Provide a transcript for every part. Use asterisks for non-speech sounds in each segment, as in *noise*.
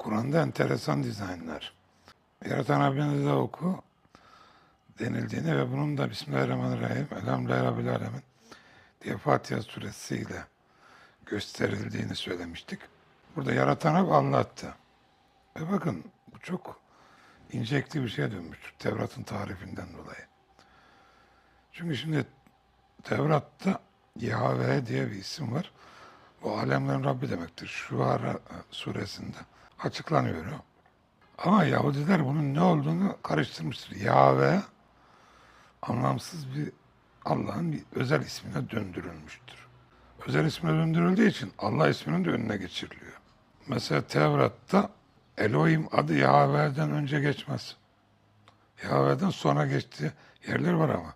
Kur'an'da enteresan dizaynlar. Yaratan Rabbinizi de oku denildiğini ve bunun da Bismillahirrahmanirrahim, Elhamdülillahi Rabbil diye Fatiha suresiyle gösterildiğini söylemiştik. Burada yaratan Rab Allah'tı. Ve bakın bu çok incelikli bir şeye dönmüştür Tevrat'ın tarifinden dolayı. Çünkü şimdi Tevrat'ta Yahve diye bir isim var. Bu alemlerin Rabbi demektir. Şuara suresinde açıklanıyor. Ama Yahudiler bunun ne olduğunu karıştırmıştır. Yahve anlamsız bir Allah'ın bir özel ismine döndürülmüştür. Özel ismine döndürüldüğü için Allah isminin de önüne geçiriliyor. Mesela Tevrat'ta Elohim adı Yahve'den önce geçmez. Yahve'den sonra geçtiği yerler var ama.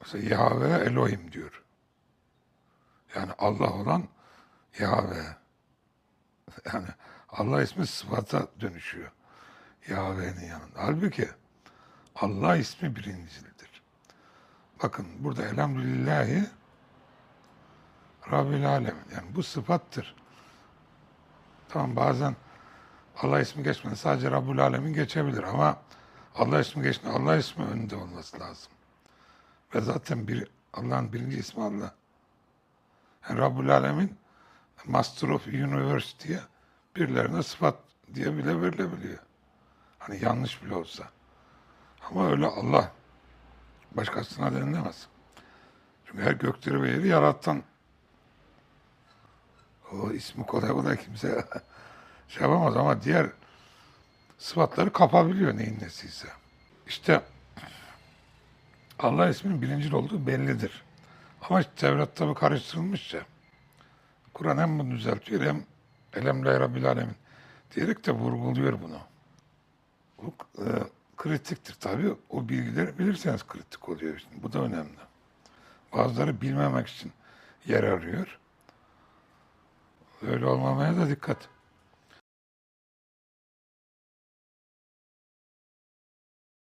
Mesela Yahve Elohim diyor. Yani Allah olan Yahve. *laughs* Yani Allah ismi sıfata dönüşüyor. Yahve'nin yanında. Halbuki Allah ismi birincildir. Bakın burada elhamdülillahi Rabbil Alemin. Yani bu sıfattır. Tamam bazen Allah ismi geçmeden sadece Rabbul Alemin geçebilir ama Allah ismi geçmeden Allah ismi önünde olması lazım. Ve zaten bir Allah'ın birinci ismi Allah. Yani Rabbul Alemin Master of Universe birilerine sıfat diye bile verilebiliyor. Hani yanlış bile olsa. Ama öyle Allah başkasına denilemez. Çünkü her gökleri ve yeri yaratan o ismi kolay kolay kimse *laughs* şey yapamaz ama diğer sıfatları kapabiliyor neyin nesiyse. İşte Allah isminin birincil olduğu bellidir. Ama işte Tevrat tabi karıştırılmışça. Kur'an hem bunu düzeltiyor hem Elemle Rabbil Alemin diyerek de vurguluyor bunu. Bu e, kritiktir tabi. O bilgileri bilirseniz kritik oluyor. Şimdi. Bu da önemli. Bazıları bilmemek için yer arıyor. Öyle olmamaya da dikkat.